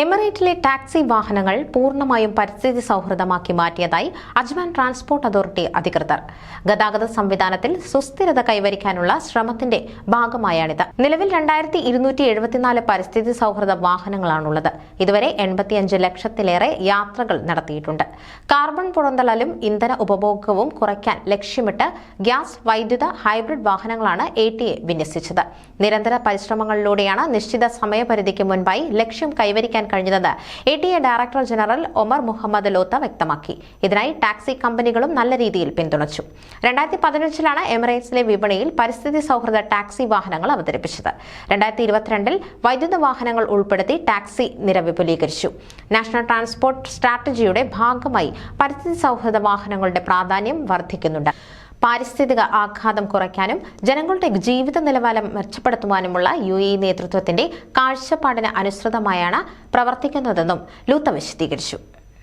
എമിറേറ്റിലെ taxi വാഹനങ്ങൾ പൂർണമായും പരിസ്ഥിതി സൗഹൃദമാക്കി മാറ്റിയതായി അജ്മാൻ ട്രാൻസ്പോർട്ട് അതോറിറ്റി അധികൃതർ. ഗതാഗത സംവിധാനത്തിൽ സുസ്ഥിരത കൈവരിക്കാനുള്ള ശ്രമത്തിന്റെ ഭാഗമായാണിത്. നിലവിൽ രണ്ടായിരത്തി ഇരുന്നൂറ്റി എഴുപത്തിനാല് പരിസ്ഥിതി സൗഹൃദ വാഹനങ്ങളാണുള്ളത്. ഇതുവരെ എൺപത്തിയഞ്ച് ലക്ഷത്തിലേറെ യാത്രകൾ നടത്തിയിട്ടുണ്ട്. കാർബൺ പുറന്തള്ളലും ഇന്ധന ഉപഭോഗവും കുറയ്ക്കാൻ ലക്ഷ്യമിട്ട് ഗ്യാസ് വൈദ്യുത ഹൈബ്രിഡ് വാഹനങ്ങളാണ് എ ടി എ വിന്യസിച്ചത്. നിരന്തര പരിശ്രമങ്ങളിലൂടെയാണ് നിശ്ചിത സമയപരിധിക്ക് മുൻപായി ലക്ഷ്യം കൈവരിക്കാൻ കഴിഞ്ഞതെന്ന് A T A director general Omar Mohammed Lootah വ്യക്തമാക്കി. ഇതിനായി ടാക്സി കമ്പനികളും നല്ല രീതിയിൽ പിന്തുണച്ചു. രണ്ടായിരത്തി പതിനഞ്ചിലാണ് എമിറേറ്റ്സിലെ വിപണിയിൽ പരിസ്ഥിതി സൗഹൃദ ടാക്സി വാഹനങ്ങൾ അവതരിപ്പിച്ചത്. രണ്ടായിരത്തി ഇരുപത്തിരണ്ടിൽ വൈദ്യുത വാഹനങ്ങൾ ഉൾപ്പെടുത്തി ടാക്സി നിര വിപുലീകരിച്ചു. നാഷണൽ ട്രാൻസ്പോർട്ട് സ്ട്രാറ്റജിയുടെ ഭാഗമായി പരിസ്ഥിതി സൗഹൃദ വാഹനങ്ങളുടെ പ്രാധാന്യം വർദ്ധിക്കുന്നുണ്ട്. പാരിസ്ഥിതിക ആഘാതം കുറയ്ക്കാനും ജനങ്ങളുടെ ജീവിത നിലവാരം മെച്ചപ്പെടുത്തുവാനുമുള്ള യു എ നേതൃത്വത്തിന്റെ കാഴ്ചപ്പാടിന് അനുസൃതമായാണ് പ്രവർത്തിക്കുന്നതെന്നും ലൂത്ത വിശദീകരിച്ചു.